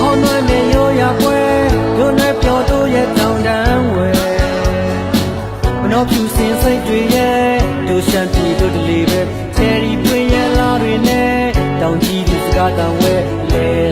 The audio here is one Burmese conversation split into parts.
ဟောင်းနှွမ်းနဲ့ရိုးရပွဲတို့နဲ့ပြောတို့ရဲ့တောင်တန်းဝဲမနှောဖြူစင်စိတ်တွေရဲ့တို့ရှမ်းပြည်တို့တလီပဲချယ်ရီပွင့်ရလာတွေနဲ့တောင်ကြီးဒီစကားတောင်ဝဲလဲလာပါလ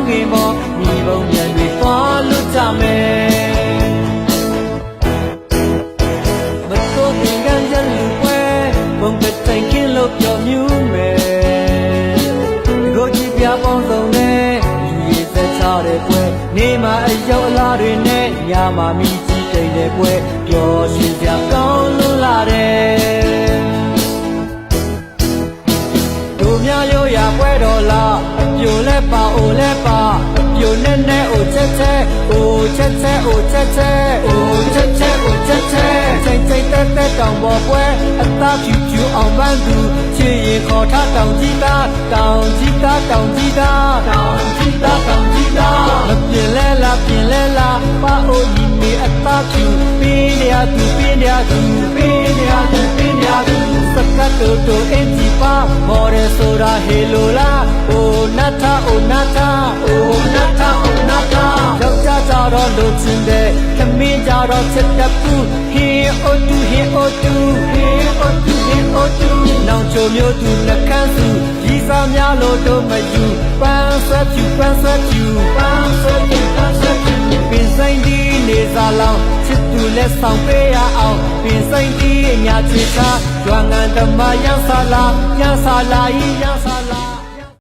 င်းကင်ပေါ်ညီဘုံမြန်တွေသွားလွတ်ကြမယ်မတော်ပင်ကန်းရလူပွဲဘုံကတိုင်ကင်းလို့ပြောမြူးမယ်ဒီကိုကြည့်ပြပေါင်းစုံနဲ့လူရည်သက်ချတဲ့ပွဲနေမှာအရောက်အလားတွေနဲ့ညမှာမိကြီးတိမ်တဲ့ပွဲပျော်ရွှင်စရာကောင်း ပြိုလဲပါအိုလဲပါအပြိုနဲ့နဲ့အိုချက်ချက်အိုချက်ချက်အိုချက်ချက်အိုချက်ချက်အိုချက်ချက်ချိန်ချိန်တက်တက်တောင်ပေါ်ပွဲအသားဖြူဖြူအောင်ပန်းသူချစ်ရင်ခေါ်ထားတောင်ကြီးသားတောင်ကြီးသားတောင်ကြီးသားတောင်ကြီးသားတောင်ကြီးသားမပြင်းလဲလားပြင်းလဲလားပါအိုညီမေအသားဖြူပင်းရသူပင်းရသူပင်းရသူပင်းရသူစကတ်တူတူအင်ဂျီပါမော်ရဆိုတာဟေလိုလာအိုနတ် ထအိုနတ်ထအိုနတ်ထအိုနတ်ထယောက်ျားကြတော့လိုချင်တဲ့သမီးကြတော့ချစ်တတ်ဘူးဟင်းအိုတူဟင်းအိုတူဟင်းအိုတူဟင်းအိုတူနောင်ချိုမျိုးသူနှကန်းစုရီစာများလို့တော့မယူပန်းဆွဲဖြူပန်းဆွဲဖြူပန်းဆွဲဖြူပန်းဆွဲဖြူပင်ဆိုင်ဒီနေစားလောင်းချစ်သူလက်ဆောင်ပေးရအောင်ပင်ဆိုင်ဒီအညာချစ်သားကျွမ်းငန်းတမရန်ဆာလာရန်ဆာလာဤရန်ဆာလာ